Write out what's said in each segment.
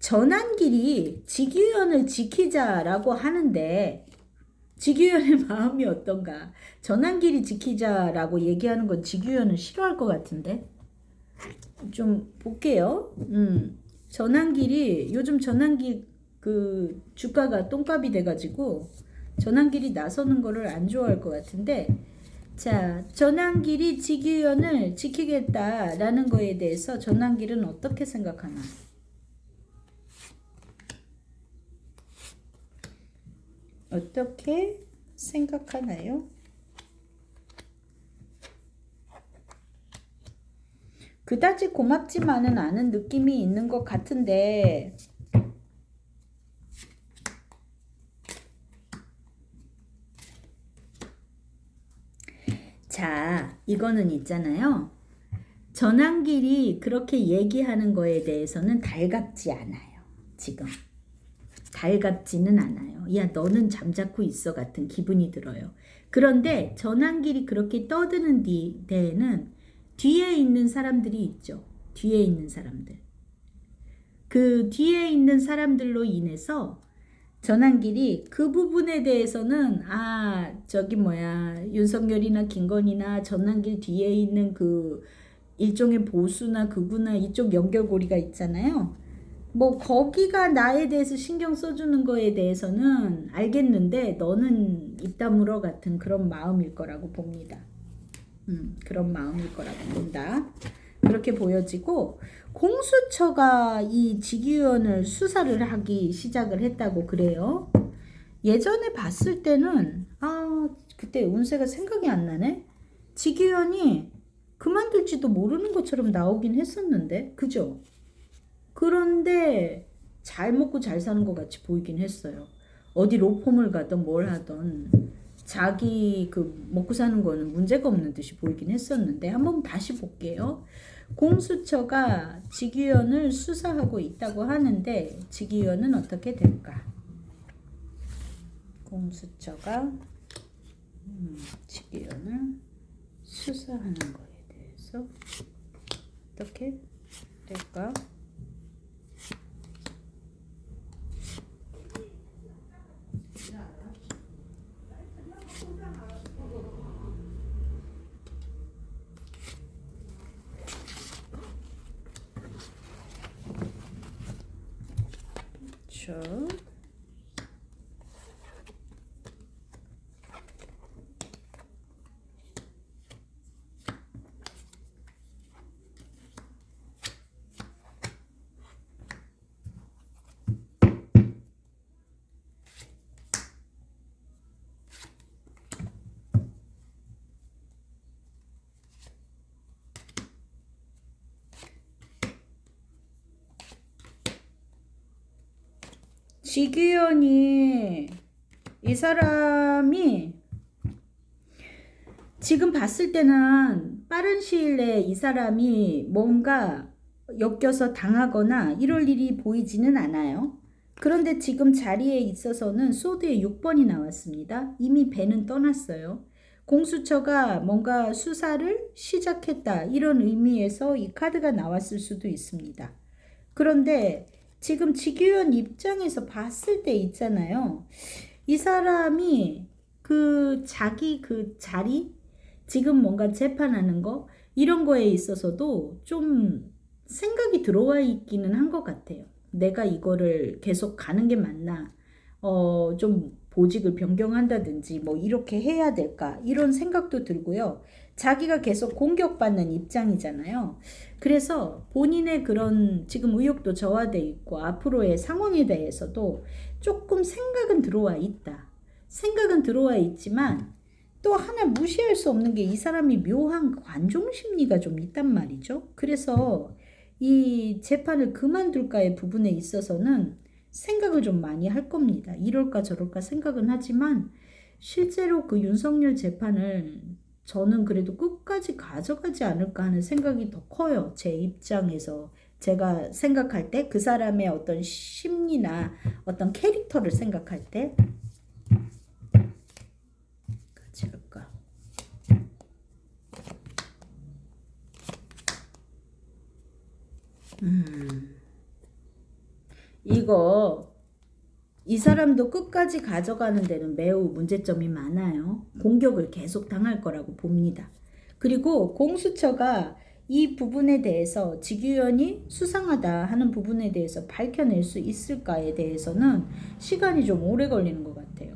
전환길이 직위원을 지키자라고 하는데 직위원의 마음이 어떤가? 전환길이 지키자라고 얘기하는 건 직위원은 싫어할 것 같은데 좀 볼게요. 음, 전환길이 요즘 전환길 그 주가가 똥값이 돼가지고 전환길이 나서는 거를 안 좋아할 것 같은데 자 전환길이 직위원을 지키겠다라는 거에 대해서 전환길은 어떻게 생각하나? 어떻게 생각하나요? 그다지 고맙지만은 않은 느낌이 있는 것 같은데. 자 이거는 있잖아요. 전환길이 그렇게 얘기하는 거에 대해서는 달갑지 않아요 지금 달갑지는 않아요. 야, 너는 잠자코 있어 같은 기분이 들어요. 그런데 전환길이 그렇게 떠드는 뒤, 데에는 뒤에 있는 사람들이 있죠. 뒤에 있는 사람들. 그 뒤에 있는 사람들로 인해서 전환길이 그 부분에 대해서는 아 저기 뭐야 윤석열이나 김건희나 전환길 뒤에 있는 그 일종의 보수나 극우나 이쪽 연결고리가 있잖아요. 뭐 거기가 나에 대해서 신경 써주는 거에 대해서는 알겠는데 너는 입 다물어 같은 그런 마음일 거라고 봅니다. 음, 그런 마음일 거라고 본다. 그렇게 보여지고 공수처가 이 직위원을 수사를 하기 시작을 했다고 그래요. 예전에 봤을 때는 아 그때 운세가 생각이 안 나네. 직위원이 그만둘지도 모르는 것처럼 나오긴 했었는데 그죠? 그런데 잘 먹고 잘 사는 것 같이 보이긴 했어요. 어디 로펌을 가든 뭘 하든 자기 그 먹고 사는 거는 문제가 없는 듯이 보이긴 했었는데 한번 다시 볼게요. 공수처가 직위원을 수사하고 있다고 하는데 직위원은 어떻게 될까? 공수처가 음, 직위원을 수사하는 거에 대해서 어떻게 될까? 그 지규현이 이 사람이 지금 봤을 때는 빠른 시일 내에 이 사람이 뭔가 엮여서 당하거나 이럴 일이 보이지는 않아요. 그런데 지금 자리에 있어서는 소드에 6번이 나왔습니다. 이미 배는 떠났어요. 공수처가 뭔가 수사를 시작했다. 이런 의미에서 이 카드가 나왔을 수도 있습니다. 그런데 지금 지규현 입장에서 봤을 때 있잖아요. 이 사람이 그 자기 그 자리 지금 뭔가 재판하는 거 이런 거에 있어서도 좀 생각이 들어와 있기는 한 것 같아요. 내가 이거를 계속 가는 게 맞나? 어, 좀 보직을 변경한다든지 뭐 이렇게 해야 될까? 이런 생각도 들고요. 자기가 계속 공격받는 입장이잖아요. 그래서 본인의 그런 지금 의욕도 저하돼 있고 앞으로의 상황에 대해서도 조금 생각은 들어와 있다. 생각은 들어와 있지만 또 하나 무시할 수 없는 게 이 사람이 묘한 관종 심리가 좀 있단 말이죠. 그래서 이 재판을 그만둘까의 부분에 있어서는 생각을 좀 많이 할 겁니다. 이럴까 저럴까 생각은 하지만 실제로 그 윤석열 재판을 저는 그래도 끝까지 가져가지 않을까 하는 생각이 더 커요. 제 입장에서. 제가 생각할 때 그 사람의 어떤 심리나 어떤 캐릭터를 생각할 때 같이 할까? 음. 이거 이 사람도 끝까지 가져가는 데는 매우 문제점이 많아요. 공격을 계속 당할 거라고 봅니다. 그리고 공수처가 이 부분에 대해서 직위원이 수상하다 하는 부분에 대해서 밝혀낼 수 있을까에 대해서는 시간이 좀 오래 걸리는 것 같아요.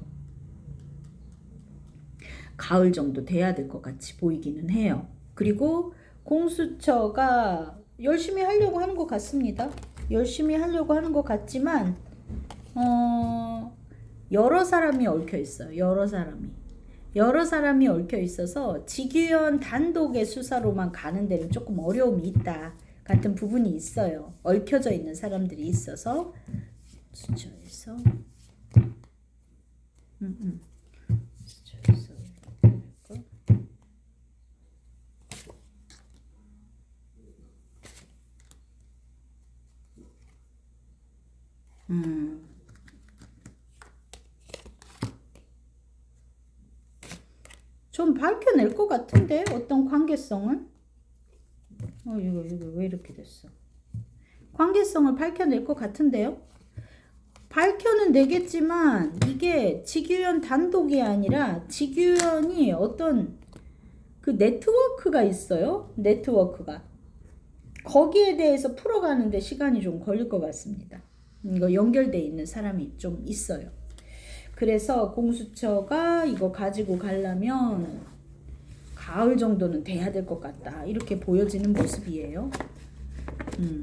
가을 정도 돼야 될 것 같이 보이기는 해요. 그리고 공수처가 열심히 하려고 하는 것 같습니다. 열심히 하려고 하는 것 같지만 어, 여러 사람이 얽혀 있어요. 여러 사람이. 여러 사람이 얽혀 있어서 직위원 단독의 수사로만 가는 데는 조금 어려움이 있다. 같은 부분이 있어요. 얽혀져 있는 사람들이 있어서 수처에서 음, 음. 수처에서 음. 좀 밝혀낼 것 같은데 어떤 관계성을? 어 이거 이거 왜 이렇게 됐어? 관계성을 밝혀낼 것 같은데요? 밝혀는 내겠지만 이게 직유연 단독이 아니라 직유연이 어떤 그 네트워크가 있어요. 네트워크가 거기에 대해서 풀어가는데 시간이 좀 걸릴 것 같습니다. 이거 연결돼 있는 사람이 좀 있어요. 그래서 공수처가 이거 가지고 가려면 가을 정도는 돼야 될 것 같다. 이렇게 보여지는 모습이에요. 음.